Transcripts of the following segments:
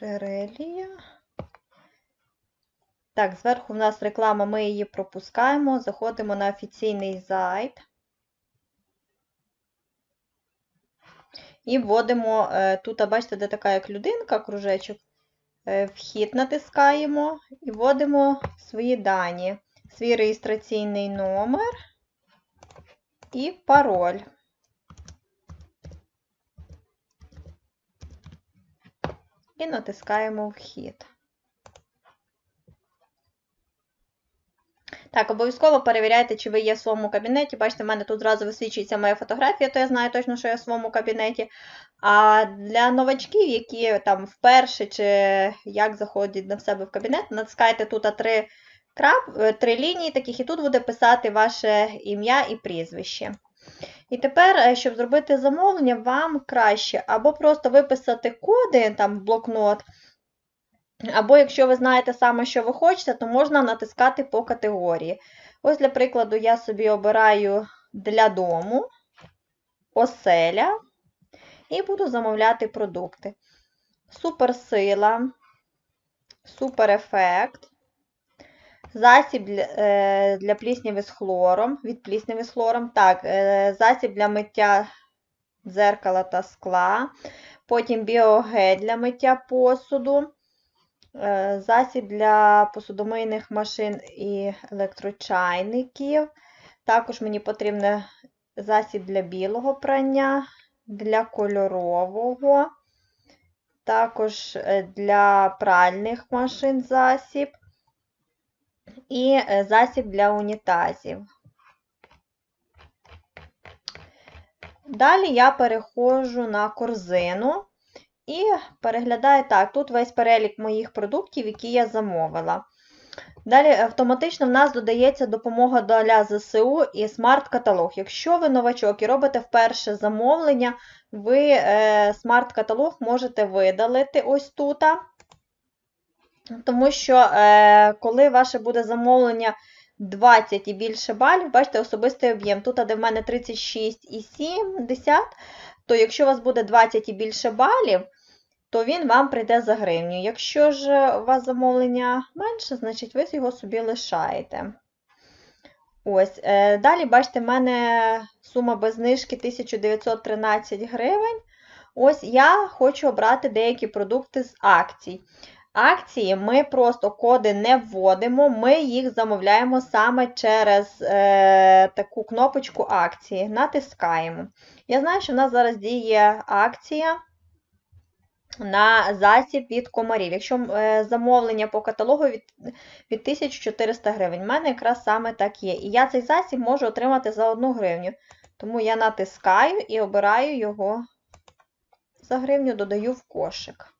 Шерелія. Так, зверху в нас реклама, ми її пропускаємо. Заходимо на офіційний сайт. І вводимо, е, тут, бачите, де така як людинка, кружечок. Е, Вхід натискаємо і вводимо свої дані. Свій реєстраційний номер і пароль. І натискаємо вхід. Так, обов'язково перевіряйте, чи ви є в своєму кабінеті. Бачите, в мене тут зразу висвічується моя фотографія, то я знаю точно, що я в своєму кабінеті. А для новачків, які там вперше чи як заходять на себе в кабінет, натискайте тут три, крап, е, три лінії таких, і тут буде писати ваше ім'я і прізвище. І тепер, е, щоб зробити замовлення, вам краще або просто виписати коди там в блокнот, або якщо ви знаєте саме, що ви хочете, то можна натискати по категорії. Ось, для прикладу, я собі обираю для дому, оселя і буду замовляти продукти. Суперсила, суперефект, засіб для, е, плісняви з хлором, від плісняви з хлором, так, е, засіб для миття дзеркала та скла, потім біогель для миття посуду. Е, засіб для посудомийних машин і електрочайників. Також мені потрібен засіб для білого прання, для кольорового, також для пральних машин засіб і е, засіб для унітазів. Далі я переходжу на корзину. І переглядаю так, тут весь перелік моїх продуктів, які я замовила. Далі автоматично в нас додається допомога для ЗСУ і смарт-каталог. Якщо ви новачок і робите вперше замовлення, ви е, смарт-каталог можете видалити ось тут. Тому що, е, коли ваше буде замовлення 20 і більше балів, бачите, особистий об'єм. Тут, де в мене 36,7, то якщо у вас буде 20 і більше балів, то він вам прийде за гривню. Якщо ж у вас замовлення менше, значить ви його собі лишаєте. Ось, е, Далі, бачите, в мене сума без знижки 1913 гривень. Ось я хочу обрати деякі продукти з акцій. Акції ми просто коди не вводимо, ми їх замовляємо саме через е, таку кнопочку акції. Натискаємо. Я знаю, що в нас зараз діє акція на засіб від комарів. Якщо е, замовлення по каталогу від від 1400 гривень, в мене якраз саме так є. І я цей засіб можу отримати за 1 гривню. Тому я натискаю і обираю його за гривню, додаю в кошик.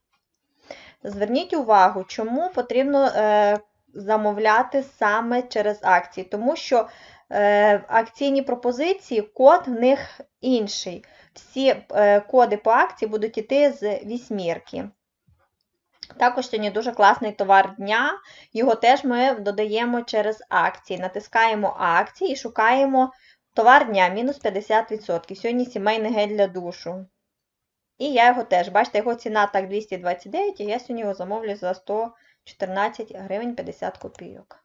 Зверніть увагу, чому потрібно е, замовляти саме через акції. Тому що е, акційні пропозиції, код в них інший всі е, коди по акції будуть йти з вісьмірки. Також сьогодні дуже класний товар дня, його теж ми додаємо через акції. Натискаємо акції і шукаємо товар дня мінус 50%. Сьогодні сімейний гель для душу. І я його теж, бачите, його ціна так 229, і я сьогодні його замовлю за 114 гривень 50 копійок.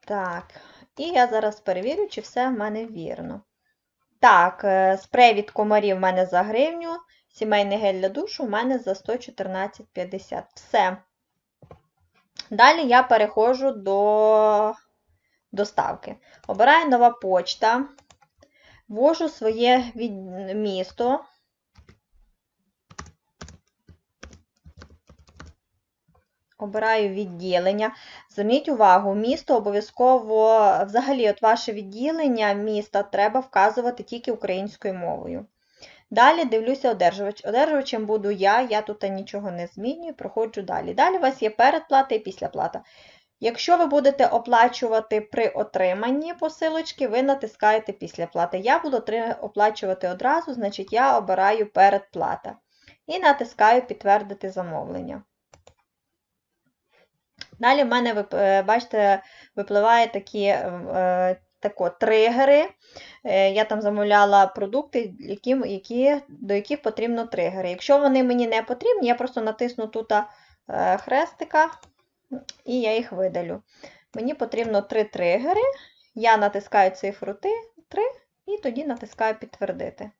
Так, і я зараз перевірю, чи все в мене вірно. Так, е, спрей від комарів в мене за гривню. Сімейний гель для душу у мене за 114,50. Все. Далі я переходжу до доставки. Обираю нова почта, ввожу своє місто. Обираю відділення. Зверніть увагу, місто обов'язково, взагалі, от ваше відділення міста треба вказувати тільки українською мовою. Далі дивлюся одержувач. Одержувачем буду я, я тут нічого не змінюю, проходжу далі. Далі у вас є передплата і післяплата. Якщо ви будете оплачувати при отриманні посилочки, ви натискаєте післяплата. Я буду оплачувати одразу, значить я обираю передплата. І натискаю підтвердити замовлення. Далі в мене, е, бачите, випливає такі е, тако, тригери. Е, Я там замовляла продукти, які, які, до яких потрібно тригери. Якщо вони мені не потрібні, я просто натисну тут е, хрестика і я їх видалю. Мені потрібно три тригери. Я натискаю цифру 3 і тоді натискаю підтвердити.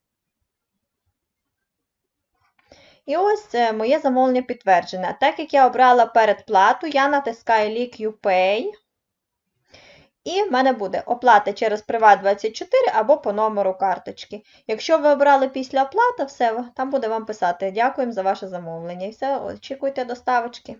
І ось моє замовлення підтверджене. Так як я обрала передплату, я натискаю лік UPay. І в мене буде оплата через Приват24 або по номеру карточки. Якщо ви обрали після оплати, все, там буде вам писати Дякуємо за ваше замовлення. І все, очікуйте доставочки.